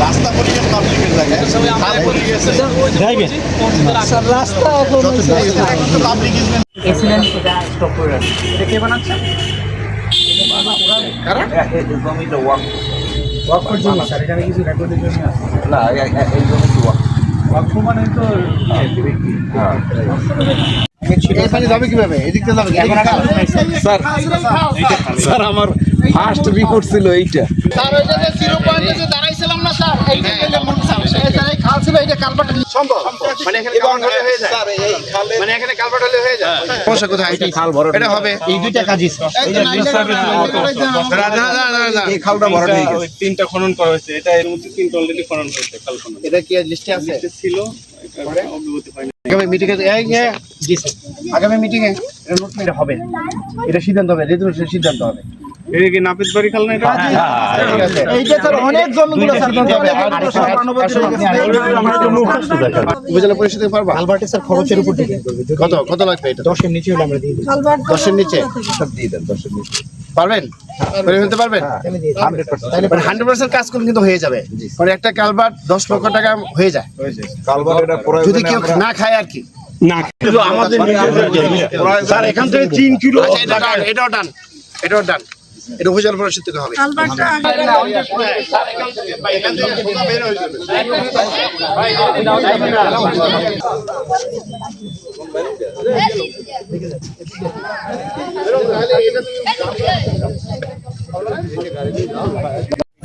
রাস্তা পরিষ্কার পাবলিকের জায়গায় রাস্তা পাবলিক কে বানাচ্ছে জমিটা ওয়াক ওয়ার্ক জমি স্যার এখানে না এই- জমিটা ওয়াক ওয়ার্ক মানে তো এখানে যাবে কীভাবে? এদিক যাবে এখন স্যার স্যার আমার ফার্স্ট রিপোর্ট ছিল এইটা। স্যার ওইটা যে জিরো পয়েন্টে যে দাঁড়াইছিলাম না স্যার এইটা যে মন স্যার স্যার এই খাল ছিল এইটা কালপাট সম্ভব। মানে এখানে কালপাট হয়ে যায়। মানে এখানে কালপাট হলে হয়ে যায়। সমস্যা কোথায়? এটা খাল ভরট এটা হবে। এই দুইটা কাজই এই না না না না এই খালটা হয়ে গেছে। তিনটা খনন করা হয়েছে। এটা এর মধ্যে তিনটা অলরেডি খনন হয়েছে কাল খনন। এটা কি লিস্টে আছে? ছিল হয়নি। মিটিং এই জি স্যার আগামী মিটিং এ এটা নোট হবে এটা সিদ্ধান্ত হবে রেজুলেশন সিদ্ধান্ত হবে। এটা কি নাপিত বাড়ি খাল না এটা? এইটা স্যার অনেক জমিগুলো স্যার উপজেলা পরিষদে পারবা? আলবার্টে স্যার খরচের উপর ডিপেন্ড করবে। কত কত লাগবে এটা? দশের নিচে হলে আমরা দিয়ে দিই। দশের নিচে? সব দিয়ে দেন দশের নিচে। পারবেন? করে ফেলতে পারবেন? আমি দিয়ে দিই। Hundred percent. মানে হান্ড্রেড পার্সেন্ট কাজ করলে কিন্তু হয়ে যাবে। মানে একটা কালবার দশ লক্ষ টাকা হয়ে যায়। যদি কেউ না খায় আর কি। আমাদের স্যার এখান থেকে তিন কিলো এটা এটাও ডান এটাও ডান এটা উপজেলা পরিষদ থেকে হবে